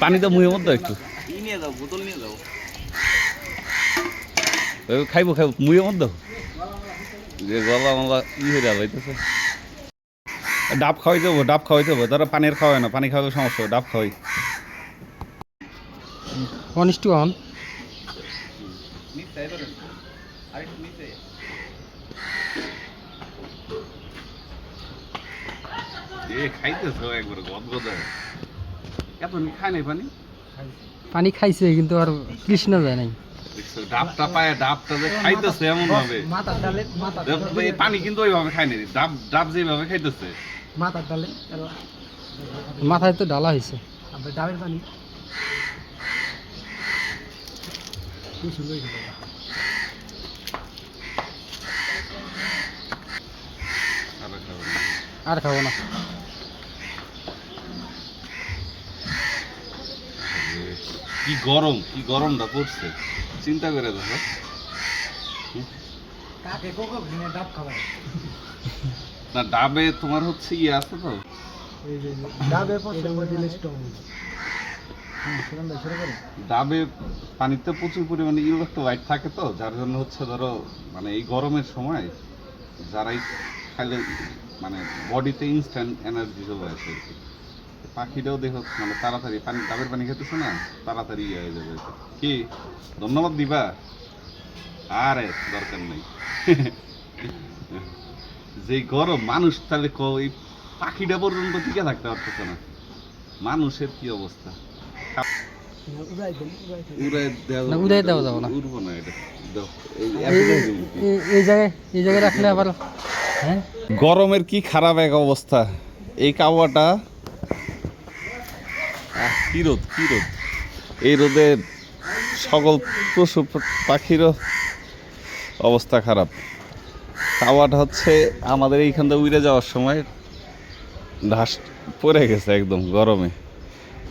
পানি তো মুহের মধ্যে একটু। ই নিয়ে যাও? বোতল নিয়ে যাও। এ, খাইবো খাইবো মুহের মধ্যে। যে গলা মালা ই হয়ে যাইতেছে ডাব খাওয়াই দেবো ডাব খাওয়াই দেবো। তারা পানির খাওয়ায় না পানি খাওয়ালে সমস্যা হবে, ডাব খাওয়াই। ওয়ান ইস টু ওয়ান এ একবার গদগদ। এত নি খায় নাই পানি? পানি খাইছে কিন্তু আর কৃষ্ণ যায় নাই। ডাবটা পায় ডাবটা যে খাইতেছে এমন ভাবে। পানি কিন্তু ওইভাবে খায় নাই। ডাব ডাব যেভাবে খাইতেছে। মাথার ডালে মাথায় তো ডালা হয়েছে ডাবের পানি। আর খাবে না। আর খাব না কি গরম কি গরমটা পড়ছে? চিন্তা করে দেখো। না ডাবে তোমার হচ্ছে ইয়ে আছে তো। স্ট্রং ডাবে পানিতে প্রচুর পরিমাণে ইলেকট্রোলাইট থাকে তো যার জন্য হচ্ছে ধরো মানে এই গরমের সময় যারাই খাইলে মানে বডিতে ইনস্ট্যান্ট এনার্জি চলে আসে আর কি। পাখিটাও দেখো মানে তাড়াতাড়ি পানি ডাবের পানি খেতেছে না? তাড়াতাড়ি ইয়ে হয়ে যাবে কি। ধন্যবাদ দিবা? আরে দরকার নেই। যে গরম মানুষ তাহলে ক- এই পাখিটা পর্যন্ত টিকে থাকতে পারতেছে না। মানুষের কি অবস্থা? উড়াই দেওয়া না, উড়াই দেওয়া যাবে না। উড়বো না এটা। এই এই জায়গায় এই জায়গায় রাখলে আবার হ্যাঁ? গরমের কি খারাপ এক অবস্থা? এই কাওয়াটা কি রোদ কি রোদ এই রোদে সকল পশু পাখিরও অবস্থা খারাপ। কাওয়াটা হচ্ছে আমাদের এইখান থেকে উড়ে যাওয়ার সময় ঢাস পড়ে গেছে একদম গরমে।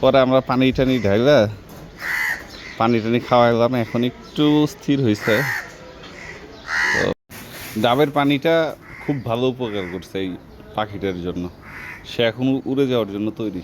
পরে আমরা পানি টানি ঢাইলা, পানি টানি খাওয়াইলাম, এখন একটু স্থির হয়েছে তো ডাবের পানিটা খুব ভালো উপকার করছে এই পাখিটার জন্য। সে এখন উড়ে যাওয়ার জন্য তৈরি।